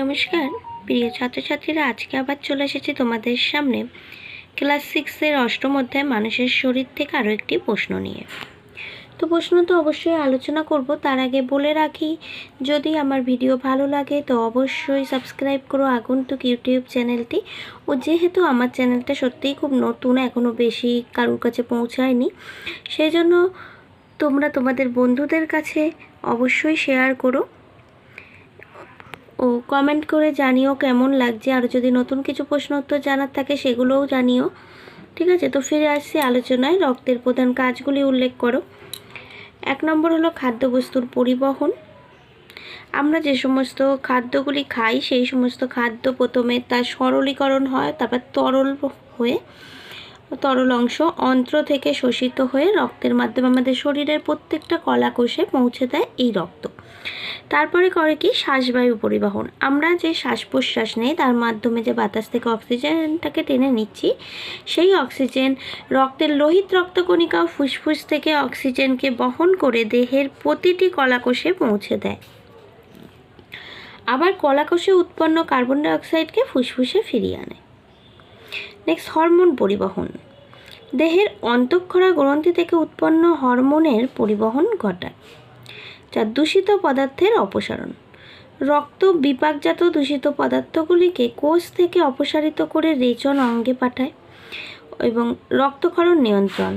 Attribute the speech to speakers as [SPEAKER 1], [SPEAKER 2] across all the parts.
[SPEAKER 1] নমস্কার। প্রিয় ছাত্রছাত্রীরা, আজকে আবার চলে এসেছি তোমাদের সামনে ক্লাস সিক্সের অষ্টম অধ্যায় মানুষের শরীর থেকে আরও একটি প্রশ্ন নিয়ে। তো প্রশ্ন তো অবশ্যই আলোচনা করব। তার আগে বলে রাখি, যদি আমার ভিডিও ভালো লাগে তো অবশ্যই সাবস্ক্রাইব করো আগন্তুক ইউটিউব চ্যানেলটি। ও যেহেতু আমার চ্যানেলটা সত্যিই খুব নতুন এখনও বেশি কারোর কাছে পৌঁছায়নি, সেই জন্য তোমরা তোমাদের বন্ধুদের কাছে অবশ্যই শেয়ার করো। ও কমেন্ট করে জানিও কেমন লাগছে। আর যদি নতুন কিছু প্রশ্ন উত্তর জানার থাকে সেগুলোও জানিও। ঠিক আছে? তো ফিরে আসছি আলোচনায়। রক্তের প্রধান কাজগুলি উল্লেখ করো। এক নম্বর হলো খাদ্যবস্তুর পরিবহন। আমরা যে সমস্ত খাদ্যগুলি খাই, সেই সমস্ত খাদ্য প্রথমে তার সরলীকরণ হয়, তারপর তরল হয়ে, তরল অংশ অন্ত্র থেকে শোষিত হয়ে রক্তের মাধ্যমে আমাদের শরীরের প্রত্যেকটা কলাকোষে পৌঁছে দেয় এই রক্ত। তারপরে করে কি? শ্বাসবায়ু পরিবহন। আমরা যে শ্বাস প্রশ্বাস নেই, তার মাধ্যমে যে বাতাস থেকে অক্সিজেনটাকে টেনে নিচ্ছি, সেই অক্সিজেন রক্তের লোহিত রক্তকণিকা ফুসফুস থেকে অক্সিজেনকে বহন করে দেহের প্রতিটি কলাকোষে পৌঁছে দেয়। আবার কলাকোষে উৎপন্ন কার্বন ডাইঅক্সাইডকে ফুসফুসে ফিরিয়ে আনে। নেক্সট হরমোন পরিবহন। দেহের অন্তঃক্ষরা গ্রন্থি থেকে উৎপন্ন হরমোনের পরিবহন ঘটায়। যা দূষিত পদার্থের অপসারণ। রক্ত বিপাকজাত দূষিত পদার্থগুলিকে কোষ থেকে অপসারিত করে রেচন অঙ্গে পাঠায় এবং রক্তক্ষরণ নিয়ন্ত্রণ।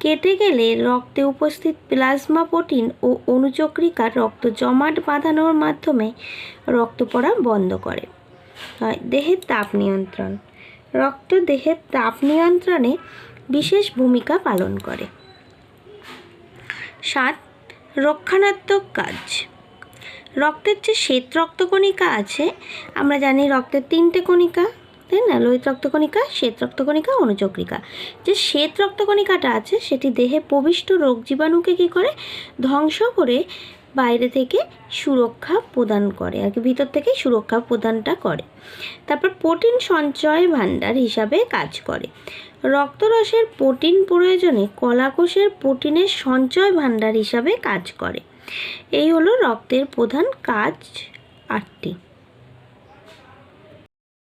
[SPEAKER 1] কেটে গেলে রক্তে উপস্থিত প্লাজমা প্রোটিন ও অণুচক্রিকার রক্ত জমাট বাঁধানোর মাধ্যমে রক্ত পড়া বন্ধ করে। দেহের তাপ নিয়ন্ত্রণ। রক্ত দেহের তাপ নিয়ন্ত্রণে বিশেষ ভূমিকা পালন করে। সাত রক্ষণাত্মক কাজ। রক্তের যে শ্বেত রক্তকণিকা আছে, আমরা জানি রক্তের তিনটে কণিকা, তাই না? লোহিত রক্তকণিকা শ্বেত রক্তকণিকা অনুচক্রিকা। যে শ্বেত রক্তকণিকাটা আছে, সেটি দেহে প্রবিষ্ট রোগ জীবাণুকে কী করে? ধ্বংস করে বাইরে থেকে সুরক্ষা প্রদান করে, আর কি ভিতর থেকে সুরক্ষা প্রদানটা করে। তারপর প্রোটিন সঞ্চয় ভাণ্ডার হিসাবে কাজ করে। রক্তরসের প্রোটিন প্রয়োজনে কলাকোষের প্রোটিনের সঞ্চয় ভাণ্ডার হিসাবে কাজ করে। এই হলো রক্তের প্রধান কাজ আটটি।